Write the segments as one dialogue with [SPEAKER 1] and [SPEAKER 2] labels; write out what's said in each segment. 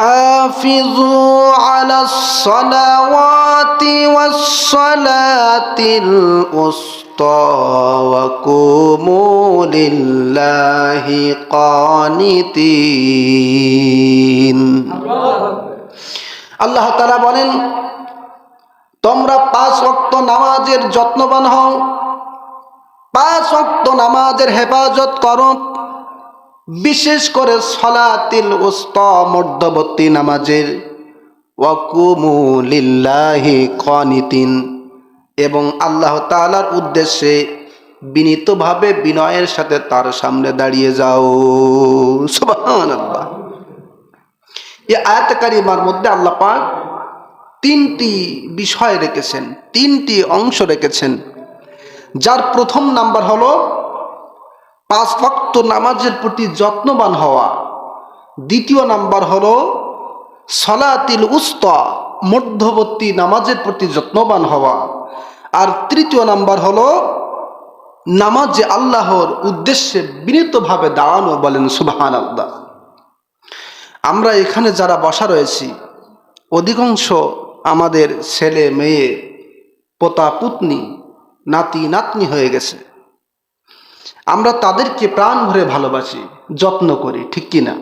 [SPEAKER 1] حافظوا على الصلوات والصلاة الوسطى وقوموا لله قانتين আল্লাহ তারা বলেন তোমরা পাঁচ ওয়াক্ত নামাজের যত্নবান হও পাঁচ ওয়াক্ত নামাজের হেফাজত করো বিশেষ করে সলাতিল উস্ত মধ্যবর্তী নামাজের। ওয়াকুমু লিল্লাহি কনিতিন এবং আল্লাহ তাআলার উদ্দেশ্যে বিনীতভাবে বিনয়ের সাথে তার সামনে দাঁড়িয়ে যাও। সুবহানাল্লাহ। এই আয়াত কারিমার মধ্যে আল্লাহ পাক তিনটি বিষয় রেখেছেন, তিনটি অংশ রেখেছেন। যার প্রথম নাম্বার হলো পাঁচ ভক্ত নামাজের প্রতি যত্নবান হওয়া। দ্বিতীয় নাম্বার হল, সলাতিল উস্তা, মধ্যবর্তী নামাজের প্রতি যত্নবান হওয়া। আর তৃতীয় নাম্বার হল, নামাজে আল্লাহর উদ্দেশ্যে বিনীতভাবে দাঁড়ানো বলেন সুবাহান আল্লাহ আমরা এখানে যারা বসা রয়েছি, অধিকাংশ আমাদের ছেলে, মেয়ে, পোতা, পুতনি, নাতি, নাতনি হয়ে গেছে। আমরা তাদেরকে প্রাণ ভরে ভালোবাসি, যত্ন করি, ঠিক কি না?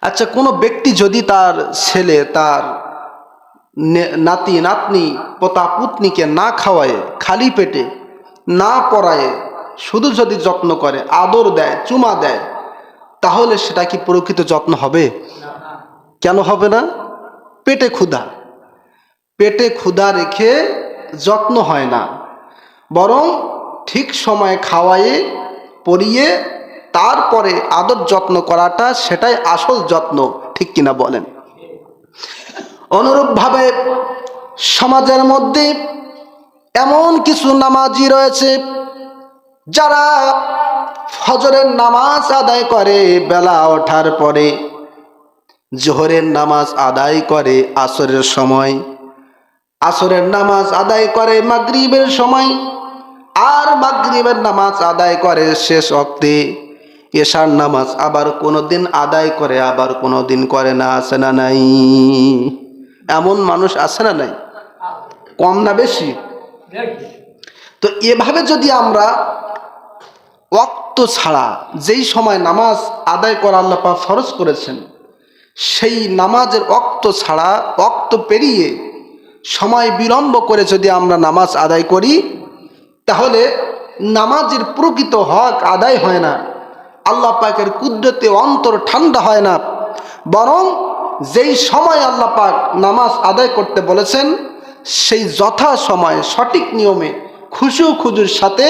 [SPEAKER 1] আচ্ছা কোনো ব্যক্তি যদি তার ছেলে, তার নাতি, নাতনি, পোতা পুতনিকে না খাওয়ায়, খালি পেটে না পড়ায়, শুধু যদি যত্ন করে, আদর দেয়, চুমা দেয়, তাহলে সেটা কি প্রকৃত যত্ন হবে? কেন হবে না? পেটে ক্ষুধা। পেটে ক্ষুধা রেখে যত্ন হয় না। বরং ঠিক সময়ে খাওয়ায়ে, পরিয়ে, তারপরে আদর যত্ন করাটা সেটাই আসল যত্ন, ঠিক কিনা বলেন? অনুরূপভাবে সমাজের মধ্যে এমন কিছু নামাজি রয়েছে, যারা ফজরের নামাজ আদায় করে বেলা ওঠার পরে, জোহরের নামাজ আদায় করে আসরের সময়, আসরের নামাজ আদায় করে মাগরিবের সময় আর মাগরিবের নামাজ আদায় করে শেষ অক্তে এশার নামাজ আবার কোনো দিন আদায় করে, আবার কোনো দিন করে না, আছে না নাই? এমন মানুষ আছে না নাই? কম না বেশি? তো এভাবে যদি আমরা ওক্ত ছাড়া যেই সময় নামাজ আদায় করা আল্লাহ পাক ফরজ করেছেন, সেই নামাজের অক্ত ছাড়া অক্ত পেরিয়ে সময় বিলম্ব করে যদি আমরা নামাজ আদায় করি তাহলে নামাজের প্রকৃত হক আদায় হয় না। আল্লাহ পাকের কুদরতে অন্তর ঠান্ডা হয় না। বরং যেই সময় আল্লাহ পাক নামাজ আদায় করতে বলেছেন, সেই যথা সময়, সঠিক নিয়মে, খুশু খুজুর সাথে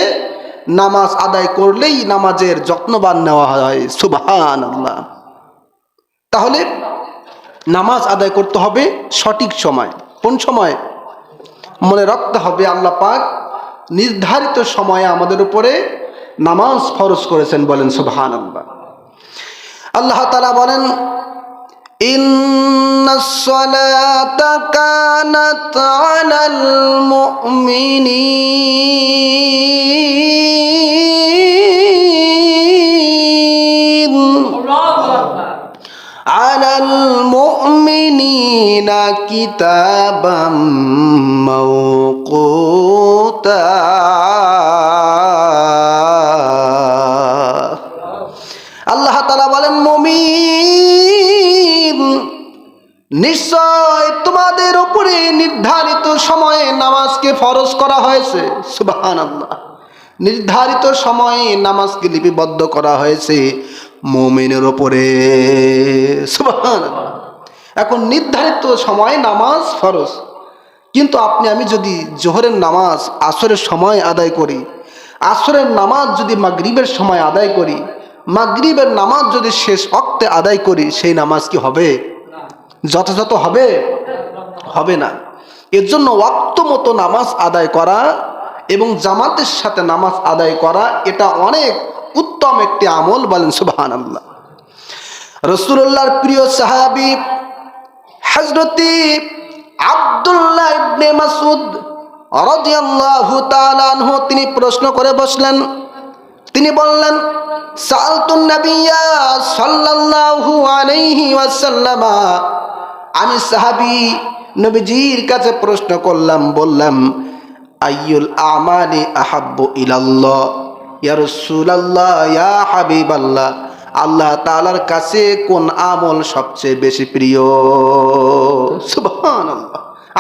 [SPEAKER 1] নামাজ আদায় করলেই নামাজের যত্নবান নেওয়া হয়। সুবহান আল্লাহ তাহলে নামাজ আদায় করতে হবে সঠিক সময়। কোন সময়? মনে রাখতে হবে আল্লাহ পাক নির্ধারিত সময়ে আমাদের উপরে নামাজ ফরজ করেছেন বলেন সুবহান আল্লাহ আল্লাহ তালা বলেন إن الصلاة كانت على المؤمنين المؤمنين كتابا موقوتا আল্লাহ তালা বলেন মমিন নিশ্চয় তোমাদের উপরে নির্ধারিত সময়ে নামাজকে ফরজ করা হয়েছে সুবাহান আল্লাহ নির্ধারিত সময়ে নামাজকে লিপিবদ্ধ করা হয়েছে মমিনের ওপরে এখন নির্ধারিত সময় নামাজ ফরজ। কিন্তু আপনি, আমি যদি জোহরের নামাজ আসরের সময় আদায় করি, আসরের নামাজ যদি মাগরিবের সময় আদায় করি, মাগরিবের নামাজ যদি শেষ অক্তে আদায় করি, সেই নামাজ কি হবে? যথাযথ হবে? হবে না। এর জন্য ওয়াক্ত মতো নামাজ আদায় করা এবং জামাতের সাথে নামাজ আদায় করা, এটা অনেক উত্তম একটি আমল বলেন সুবাহান আল্লাহ রসুল্লাহর প্রিয় সাহাবি হজরতি আব্দুল্লাহ ইবনে মাসুদ রাদিয়াল্লাহু তাআলা তিনি প্রশ্ন করে বসলেন। তিনি বললেন সালতুন নাবিয়া সাল্লাল্লাহু আলাইহি ওয়াসাল্লামা। আমি সাহাবী নবীজির কাছে প্রশ্ন করলাম, বললাম, আইয়ুল আমালি আহাব্বু ইলাল্লাহ? ইয়া রাসূলুল্লাহ, ইয়া হাবিবাল্লাহ, আল্লাহ আল্লাহ তালার কাছে কোন আমল সবচেয়ে বেশি প্রিয়?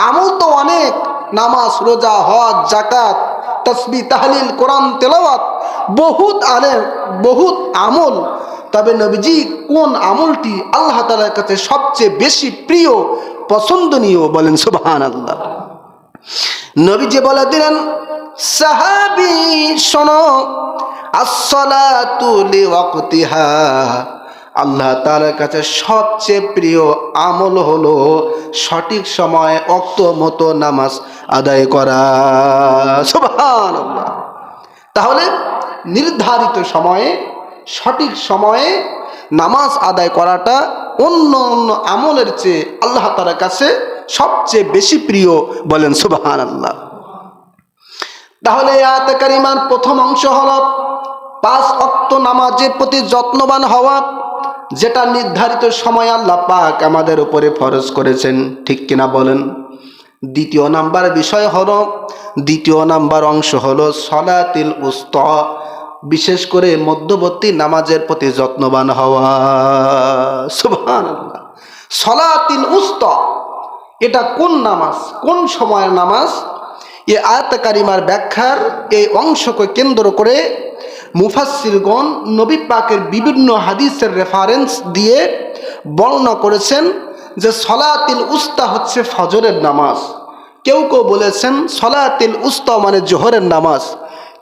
[SPEAKER 1] আমল তো অনেক, নামাজ, রোজা, হজ জাকাত তসবি, তাহলিল, কোরআন, তেলাওয়াত, বহুত আলে বহুত আমল। তবে নবীজি কোন আমলটি আল্লাহ তাআলার কাছে সবচেয়ে বেশি প্রিয়, পছন্দনীয় বলেন সুবহান আল্লাহ নবীজি বলে দিলেন, সাহাবি, শোনো আল্লাহ তাআলার কাছে সবচেয়ে প্রিয় আমল হলো সঠিক সময়ে অক্ত মতো নামাজ আদায় করা। তাহলে নির্ধারিত সময়ে, সঠিক সময়ে নামাজ আদায় করাটা অন্য অন্য আমলের চেয়ে আল্লাহ তাআলার কাছে সবচেয়ে বেশি প্রিয় বলেন সুবাহান আল্লাহ তাহলে আয়াতে প্রথম অংশ হল পাঁচ অক্ত নামাজের প্রতি যত্নবান হওয়া, যেটা নির্ধারিত সময় আল্লাহ পাক আমাদের উপরে ফরজ করেছেন, ঠিক কিনা বলেন? দ্বিতীয় নাম্বার বিষয় হল, দ্বিতীয় নাম্বার অংশ হল সলাতিল উস্ত, বিশেষ করে মধ্যবর্তী নামাজের প্রতি যত্নবান হওয়া। সুবহান সলাতিল উস্ত, এটা কোন নামাজ, কোন সময়ের নামাজ? এ আয়াত কারিমার ব্যাখ্যার এই অংশকে কেন্দ্র করে মুফাসিরগণ নবী পাকের বিভিন্ন হাদিসের রেফারেন্স দিয়ে বর্ণনা করেছেন যে সলাতিল উস্তা হচ্ছে ফজরের নামাজ। কেউ কেউ বলেছেন সলাতিল উস্তা মানে জোহরের নামাজ।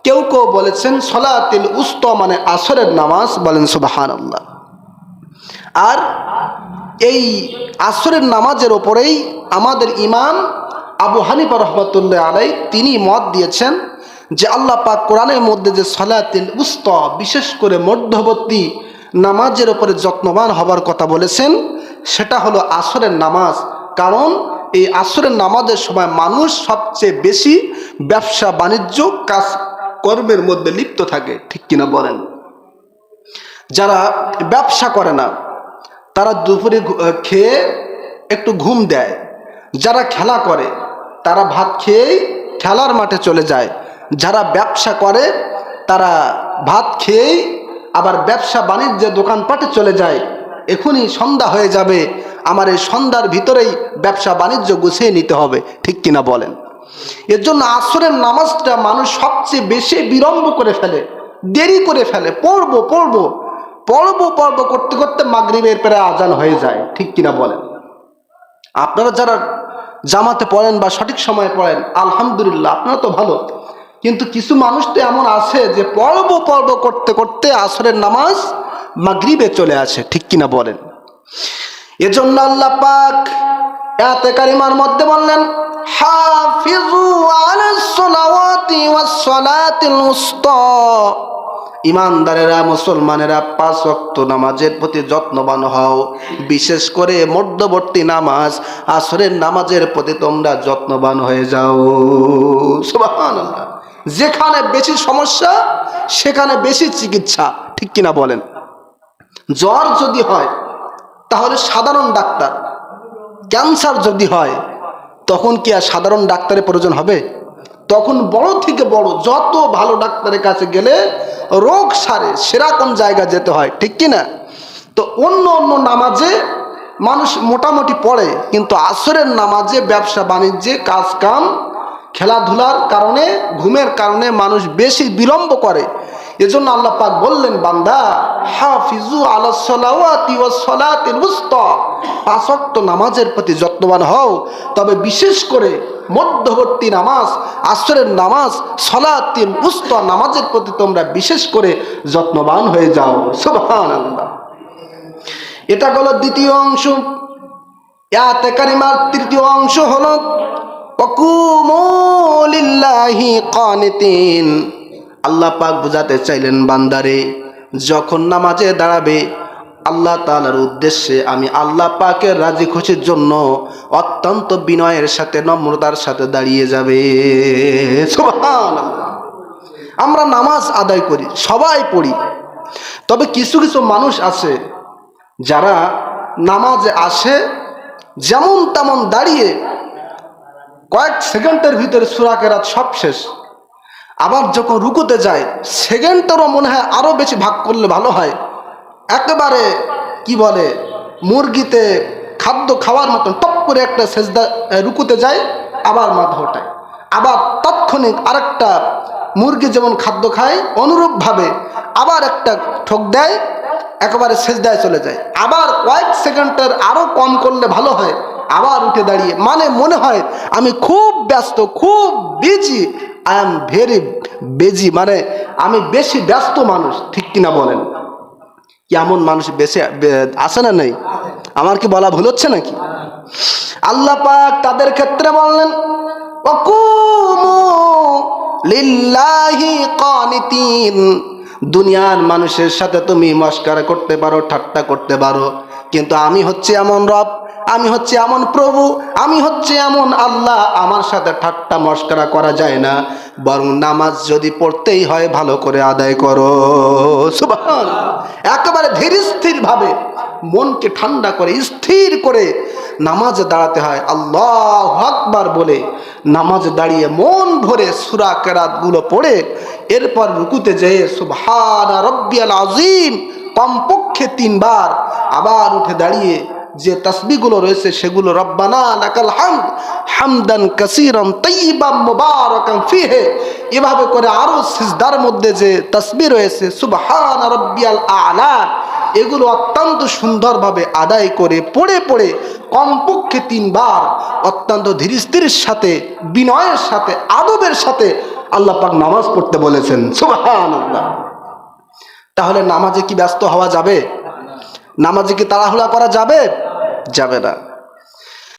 [SPEAKER 1] কেউ কেউ বলেছেন সলাতিল উস্তা মানে আসরের নামাজ বলেন সুবাহান আল্লাহ আর এই আসরের নামাজের ওপরেই আমাদের ইমাম আবু হানিফা রহমতুল্লাহ আলাই তিনি মত দিয়েছেন যে আল্লাহ পাক কোরআনের মধ্যে যে সলাতিল উস্ত, বিশেষ করে মধ্যবর্তী নামাজের ওপরে যত্নবান হবার কথা বলেছেন, সেটা হলো আসরের নামাজ। কারণ এই আসরের নামাজের সময় মানুষ সবচেয়ে বেশি ব্যবসা, বাণিজ্য, কাজ কর্মের মধ্যে লিপ্ত থাকে, ঠিক কিনা বলেন? যারা ব্যবসা করে না, তারা দুপুরে খেয়ে একটু ঘুম দেয়। যারা খেলা করে, তারা ভাত খেয়েই খেলার মাঠে চলে যায়। যারা ব্যবসা করে, তারা ভাত খেয়েই আবার ব্যবসা বাণিজ্যে দোকানপাটে চলে যায়। এখনই সন্ধ্যা হয়ে যাবে, আমার এই সন্ধ্যার ভিতরেই ব্যবসা বাণিজ্য গুছিয়ে নিতে হবে, ঠিক কিনা বলেন? এর জন্য আসরের নামাজটা মানুষ সবচেয়ে বেশি বিলম্ব করে ফেলে, দেরি করে ফেলে, পড়ব পড়ব পড়ব পড়ব করতে করতে মাগরিবের প্রায় আজান হয়ে যায়, ঠিক কিনা বলেন? আপনারা যারা জামাতে পড়েন বা সঠিক সময়ে পড়েন, আলহামদুলিল্লাহ, আপনারা তো ভালো। কিন্তু কিছু মানুষ তো এমন আছে যে পর্ব পর্ব করতে করতে আসরের নামাজ মাগরিবে চলে আসে, ঠিক কিনা বলেন? এজন্য আল্লাহ পাক এতে কারিমার মধ্যে বললেন ইমানদারেরা, মুসলমানেরা পাঁচ ওয়াক্ত নামাজের প্রতি যত্নবান হও, বিশেষ করে মধ্যবর্তী নামাজ, আসরের নামাজের প্রতি তোমরা যত্নবান হয়ে যাও। সুবহানাল্লাহ। যেখানে বেশি সমস্যা, সেখানে বেশি চিকিৎসা। ঠিক কিনা বলেন? জ্বর যদি হয়, তাহলে সাধারণ ডাক্তার। ক্যান্সার যদি হয়, তখন কি আর সাধারণ ডাক্তারের প্রয়োজন হবে? তখন বড় থেকে বড় যত ভালো ডাক্তারের কাছে গেলে রোগ সারে সেরকম জায়গা যেতে হয়, ঠিক কি না তো অন্য অন্য নামাজে মানুষ মোটামুটি পড়ে, কিন্তু আসরের নামাজে ব্যবসা বাণিজ্যে কাজ কাম খেলাধুলার কারণে, ঘুমের কারণে মানুষ বেশি বিলম্ব করে। এজন্য আল্লাহ পাক বললেন, বান্দা, হাফিজু আলা সালাওয়াতি ওয়াস পাঁচ ওয়াক্ত নামাজের প্রতি যত্নবান হও। তবে বিশেষ করে মধ্যবর্তী নামাজ, আসরের নামাজ, সলাতিল উস্তা নামাজের প্রতি তোমরা বিশেষ করে যত্নবান হয়ে যাও। সুবহানাল্লাহ। এটা হলো দ্বিতীয় অংশ। ইয়াতে কারিমার তৃতীয় অংশ হলো আল্লাহ পাক বুঝাতে চাইলেন, বান্দারে, যখন নামাজে দাঁড়াবে, আল্লাহ তাআলার উদ্দেশ্যে আমি আল্লাহ পাকের রাজি খুশির জন্য অত্যন্ত বিনয়ের সাথে, নম্রতার সাথে দাঁড়িয়ে যাবে। আমরা নামাজ আদায় করি, সবাই পড়ি। তবে কিছু কিছু মানুষ আছে, যারা নামাজে আসে যেমন তেমন দাঁড়িয়ে কয়েক সেকেন্ডের ভিতরে সুরাকেরাত সব শেষ। আবার যখন রুকুতে যায়, সেকেন্ডেরও মনে হয় আরও বেশি ভাগ করলে ভালো হয়। একেবারে কি বলে, মুরগিতে খাদ্য খাওয়ার মতন টপ করে একটা সেজদা রুকুতে যায়, আবার মাথা আবার তাৎক্ষণিক আরেকটা মুরগি যেমন খাদ্য খায়, অনুরূপভাবে আবার একটা ঠোক দেয়, একেবারে সেজদায় চলে যায়। আবার কয়েক সেকেন্ডের আরও কম করলে ভালো হয়। আবার উঠে দাঁড়িয়ে মানে মনে হয় আমি খুব ব্যস্ত, খুব বিজি আই এম ভেরি বেজি মানে আমি বেশি ব্যস্ত মানুষ, ঠিক কিনা বলেন? এমন মানুষ বেশি আছে না নেই? আমার কি বলা ভুল হচ্ছে নাকি? আল্লাহ পাক তাদের ক্ষেত্রে বললেন, "ওয়াকুমু লিল্লাহি কানিতিন। দুনিয়ার মানুষের সাথে তুমি মস্কারা করতে পারো, ঠাট্টা করতে পারো, কিন্তু আমি হচ্ছে এমন রব আমি হচ্ছে এমন প্রভু, আমি হচ্ছে এমন আল্লাহ, আমার সাথে ঠাট্টা মস্করা করা যায় না। বরং নামাজ যদি পড়তেই হয়, ভালো করে আদায় করো। একেবারে ধীর স্থির ভাবে মনকে ঠান্ডা করে, স্থির করে নামাজে দাঁড়াতে হয়। আল্লাহ আকবার বলে নামাজে দাঁড়িয়ে মন ভরে সুরা কেরাতগুলো পড়ে, এরপর রুকুতে যেয়ে সুবহান রব্বিয়াল আজিম কমপক্ষে তিনবার আবার উঠে দাঁড়িয়ে যে তসবিগুলো রয়েছে সেগুলো, রব্বানা হামদান এভাবে করে আরও সিজদার মধ্যে যে তসবি রয়েছে, সুবহান আলা। এগুলো অত্যন্ত সুন্দরভাবে আদায় করে পড়ে পড়ে কমপক্ষে তিনবার অত্যন্ত ধীরস্থিরের সাথে, বিনয়ের সাথে, আদবের সাথে আল্লাহ পাক নামাজ পড়তে বলেছেন সুবহান তাহলে নামাজে কি ব্যস্ত হওয়া যাবে? নামাজে কি তাড়াহুড়া করা যাবে? যাবে না।